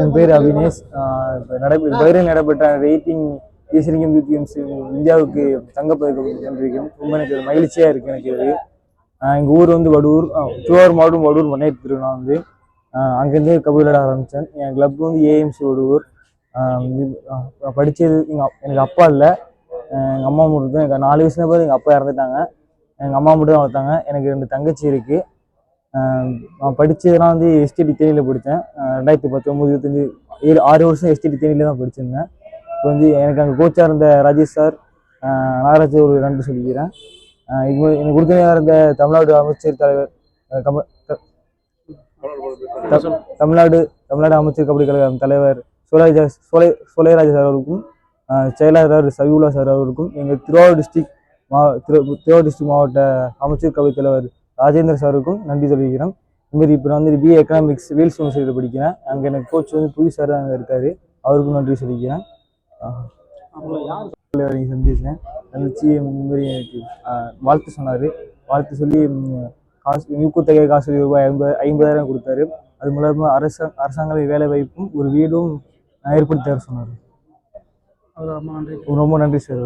என் பேர் அபினேஷ் ஆஹ் இப்ப நடைபெ பைரன் நடைபெற்ற வெயிட்டிங் ஈஸ்வரிங்கம் யூத் கேம்ஸ் இந்தியாவுக்கு தங்கப்பதக்கம் வென்றிருக்கேன் ரொம்ப எனக்கு ஒரு மகிழ்ச்சியாக இருக்குது எனக்கு இது எங்கள் ஊர் வந்து வடூர். திருவாரூர் மாவட்டம் வடூர் மன்னையத்து திருவிழா வந்து. அங்கேருந்து கபடி விளையாட ஆரம்பித்தேன் என் கிளப் வந்து ஏஎம்சி வடூர் படித்தது எங்கள் எனக்கு அப்பா இல்லை. எங்கள் அம்மா மட்டும் தான் எனக்கு நாலு வயசுல போது எங்கள் அப்பா இறந்துட்டாங்க. எங்கள் அம்மா மட்டும் தான் வளர்த்தாங்க. எனக்கு ரெண்டு தங்கச்சி இருக்குது நான் படித்ததெல்லாம் வந்து எஸ்டிடி தேனியில் படித்தேன் ரெண்டாயிரத்தி பத்தொம்போது இருபத்தஞ்சி ஏழு ஆறு வருஷம் எஸ்டிடி தேனியில் தான் படிச்சிருந்தேன். இப்போ வந்து எனக்கு அங்கே கோச்சாக இருந்த ராஜேஷ் சார் நாகராஜ் ஒரு நன்றி சொல்லிக்கிறேன். இது எனக்கு உறுதுணையாக இருந்த தமிழ்நாடு அமைச்சர் தலைவர் கம தமிழ்நாடு தமிழ்நாடு அமைச்சர் கபடி கழகம் தலைவர் சோலைராஜா சோலை சோலைராஜா சார் அவருக்கும் செயலாளர் சவிகுலா சார் அவருக்கும் எங்கள் திருவாரூர் டிஸ்ட்ரிக்ட் மா திரு திருவாரூர் டிஸ்ட்ரிக்ட் மாவட்ட அமைச்சர் கபடி தலைவர் ராஜேந்திர சாருக்கும் நன்றி சொல்லிக்கிறேன் இதுமாரி இப்போ நான் வந்து பிஏ எக்கனாமிக்ஸ் வேல்ஸ் யூனிவர்சிட்டியில் படிக்கிறேன். அங்கே எனக்கு கோச் வந்து புவி சார் அங்கே இருக்கார். அவருக்கும் நன்றி சொல்லிக்கிறேன். வரைக்கும் சந்திச்சேன். சந்திச்சு இந்த மாதிரி எனக்கு வாழ்த்து சொன்னார். வாழ்த்து சொல்லி காசு ஊக்கத்தொகை காசு ரூபாய் ஐம்பது ஐம்பதாயிரம் கொடுத்தாரு. அது மூலமாக அரச அரசாங்க வேலை வாய்ப்பும் ஒரு வீடும் ஏற்படுத்தி தர சொன்னார். ரொம்ப நன்றி. ரொம்ப நன்றி சார்